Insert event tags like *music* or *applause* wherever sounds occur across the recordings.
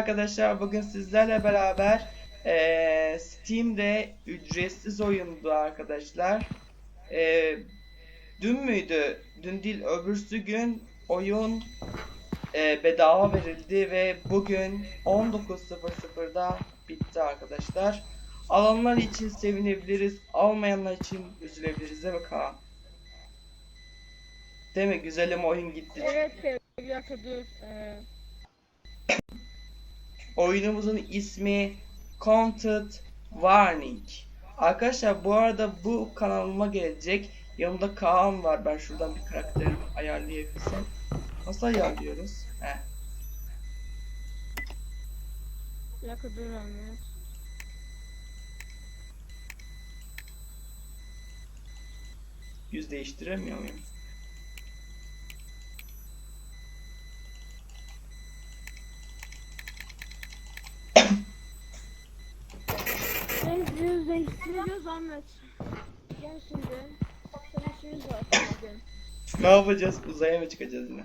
arkadaşlar. Bugün sizlerle beraber eee, Steam'de ücretsiz oyundu arkadaşlar. Eee, dün müydü? Dün değil öbürsü gün oyun eee, bedava verildi ve bugün 19.00'da bitti arkadaşlar. Alanlar için sevinebiliriz, almayanlar için üzülebiliriz değil mi Kaan? Değil mi? Güzelim oyun gitti. Evet dakika dur. Ee, Oyunumuzun ismi Content Warning. Arkadaşlar bu arada bu kanalıma gelecek. Yanımda Kaan var. Ben şuradan bir karakterimi ayarlayabilsem. Nasıl ayarlıyoruz? Bir dakika dur. Yüz değiştiremiyor muyum? Biz değiştiriyoruz Ahmet. Gel şimdi. Sana işimiz var bugün. Ne yapacağız? Uzaya mı çıkacağız yine?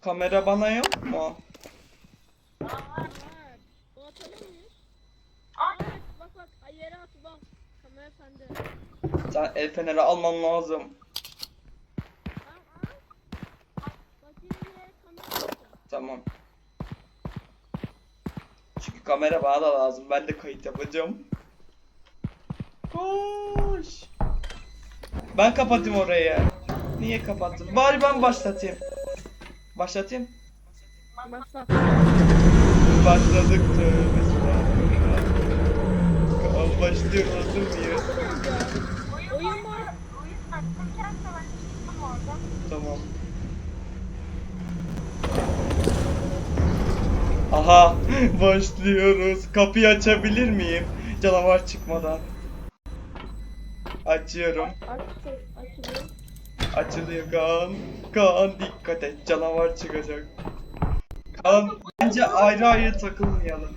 Kamera bana yok mu? Sen el feneri alman lazım. Tamam al. Bak yine yere kamera bana da lazım. Ben de kayıt yapacağım. Koş. Ben kapatayım orayı. Niye kapattın? Bari ben başlatayım. Başlatayım. Başla. Başladık tövbe estağfurullah. Başlıyor hazır mıyız? Oyun var. Tamam. Aha *laughs* başlıyoruz. Kapıyı açabilir miyim? Canavar çıkmadan. Açıyorum. Aç, açılıyor. Kaan. Kaan dikkat et canavar çıkacak. Kaan bence ayrı ayrı takılmayalım.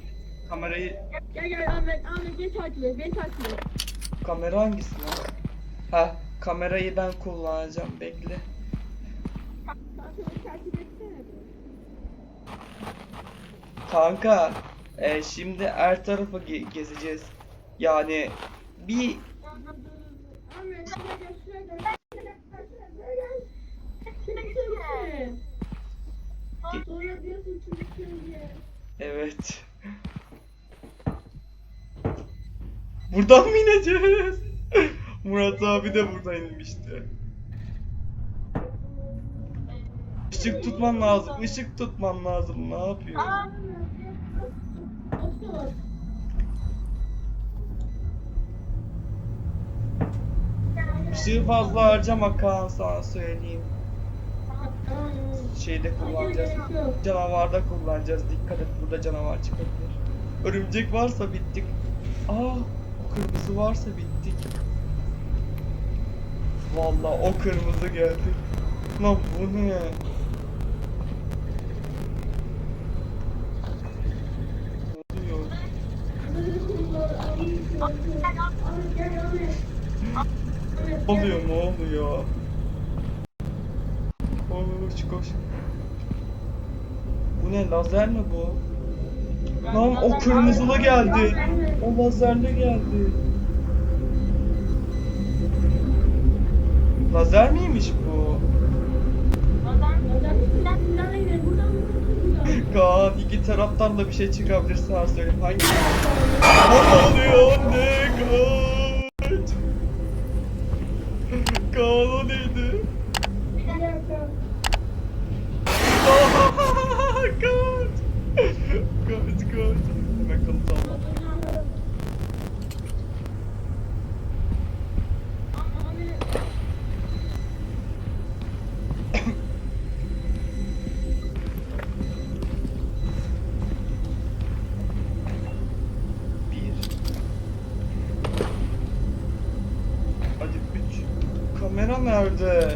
Kamerayı Gel gel Ahmet. Ahmet beni takip et. Beni takip et. kamera hangisi lan? Ha kamerayı ben kullanacağım bekle. Kanka takip. Kanka e, şimdi her tarafı ge- gezeceğiz. Yani bir evet. Buradan mı ineceğiz? *laughs* Murat abi de burada inmişti. Işık tutman lazım. ışık tutman lazım. Ne yapıyorsun? Işığı fazla harcama Kaan sana söyleyeyim. Şeyde kullanacağız. Canavarda kullanacağız. Dikkat et burada canavar çıkabilir. Örümcek varsa bittik. Aa, kırmızı varsa bittik. Vallahi o kırmızı geldi. Lan bu? Ne oluyor? Ne oluyor ne oluyor? Koş koş. Bu ne lazer mi bu? Lan o kırmızılı geldi. O lazerli geldi. Lazer miymiş bu? Kaan iki taraftan da bir şey çıkabilir sana söyleyeyim. Hangi? verdi.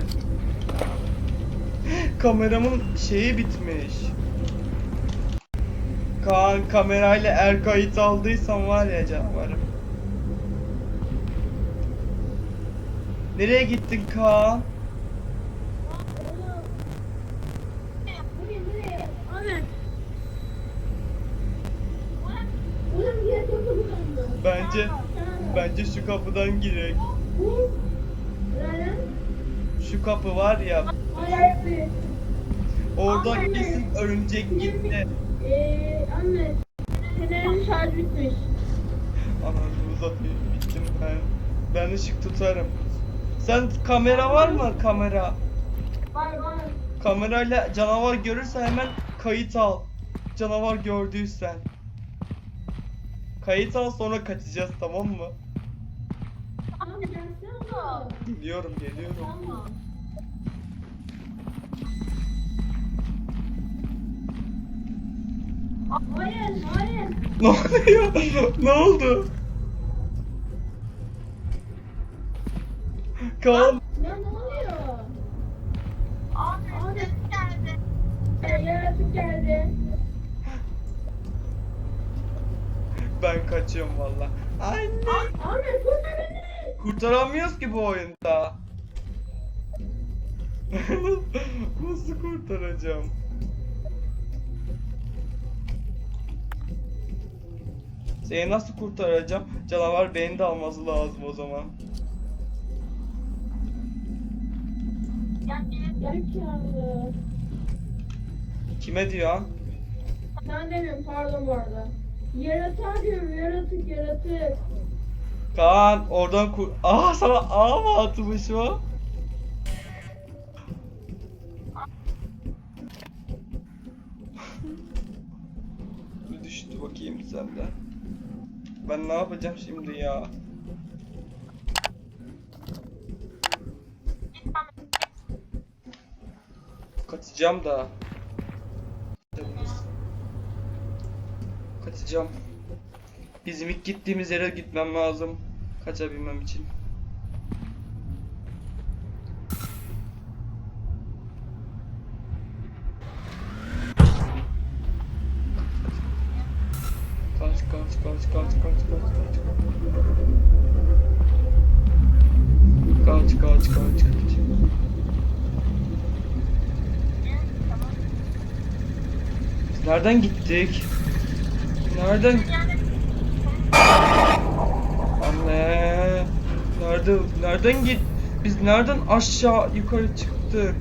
Kameramın şeyi bitmiş. Kaan kamerayla er kayıt aldıysam var ya canavarım. Nereye gittin Kaan? Bence bence şu kapıdan girek. Şu kapı var ya. Oradan kesin örümcek gitti. Eee anne. Fenerin şarj bitmiş. Anasını satayım bittim ben. Ben ışık tutarım. Sen kamera var mı kamera? Var var. Kamerayla canavar görürsen hemen kayıt al. Canavar gördüysen. Kayıt al sonra kaçacağız tamam mı? Tamam gelsene. Geliyorum geliyorum. Tamam. Hayır, hayır. Ne oluyor? ne oldu? Kaan Ya ne oluyor? Abi, geldi. Yaratık geldi. ben kaçıyorum valla. Anne. Abi beni. Kurtaramıyoruz ki bu oyunda. *laughs* Nasıl kurtaracağım? Seni nasıl kurtaracağım? Canavar beni de alması lazım o zaman. Kime diyorsun? Sen demiyorum pardon bu arada. Yaratık diyorum yaratık yaratık. Kaan oradan kur... Aa sana ağ mı atmış o? *laughs* Düştü bakayım sende. Ben ne yapacağım şimdi ya? Kaçacağım da. Kaçacağım. Bizim ilk gittiğimiz yere gitmem lazım. Kaçabilmem için. Nereden gittik? Nereden? Anne. Nerede? Nereden git? Biz nereden aşağı yukarı çıktık?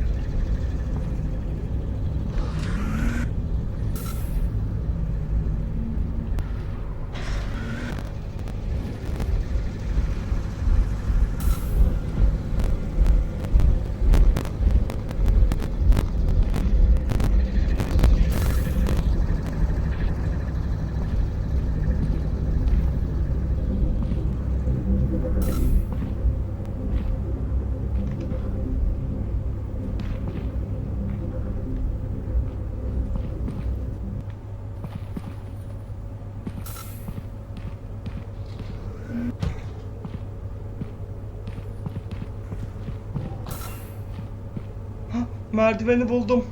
Merdiveni buldum.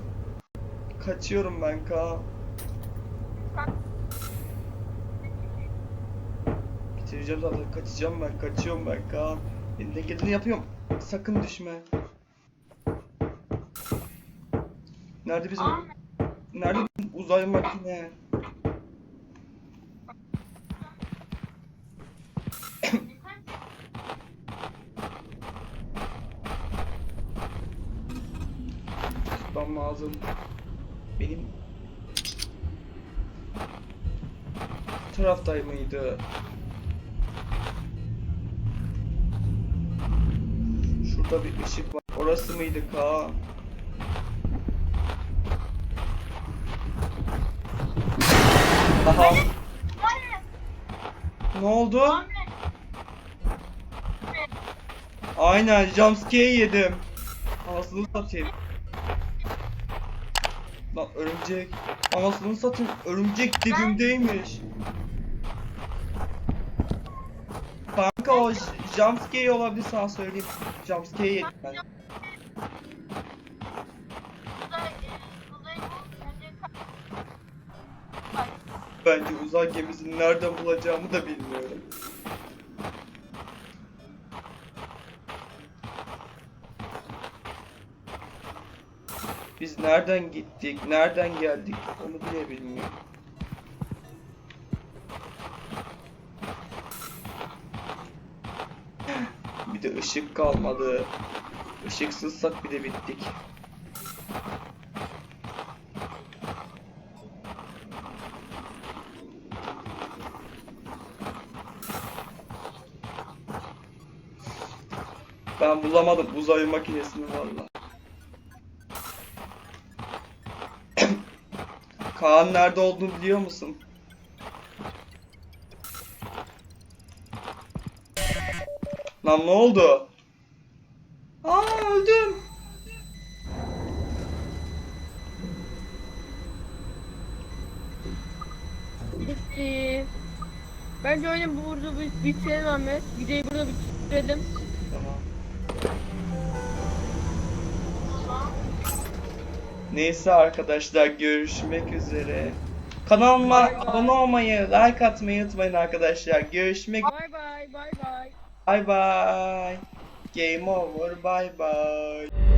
Kaçıyorum ben Kaan. Bitireceğim zaten. Kaçacağım ben. Kaçıyorum ben Kaan. Elimden geleni yapıyorum. Sakın düşme. Nerede bizim... Nerede uzay makine? Tutmam lazım. Benim... Taraftay mıydı? Şurada bir ışık var. Orası mıydı Kaan? Aha. Ne oldu? Aynen jumpscare yedim. Anasını satayım. Lan örümcek. Anasını satayım. Örümcek dibimdeymiş. Kanka o jumpscare olabilir sana söyleyeyim. Jumpscare yedim ben. Bence uzay gemisini nereden bulacağımı da bilmiyorum. Nereden gittik, nereden geldik onu bile bilmiyorum. Bir de ışık kalmadı. Işıksızsak bir de bittik. Ben bulamadım uzay makinesini valla. Kaan nerede olduğunu biliyor musun? Lan ne oldu? Aa öldüm. Bence oyunu burada bitirelim Ahmet. Videoyu burada bitirelim. Neyse arkadaşlar görüşmek üzere. Kanalıma bay. abone olmayı, like atmayı unutmayın arkadaşlar. Görüşmek Bye bye bye bye. Bye bye. Game over. Bye bye.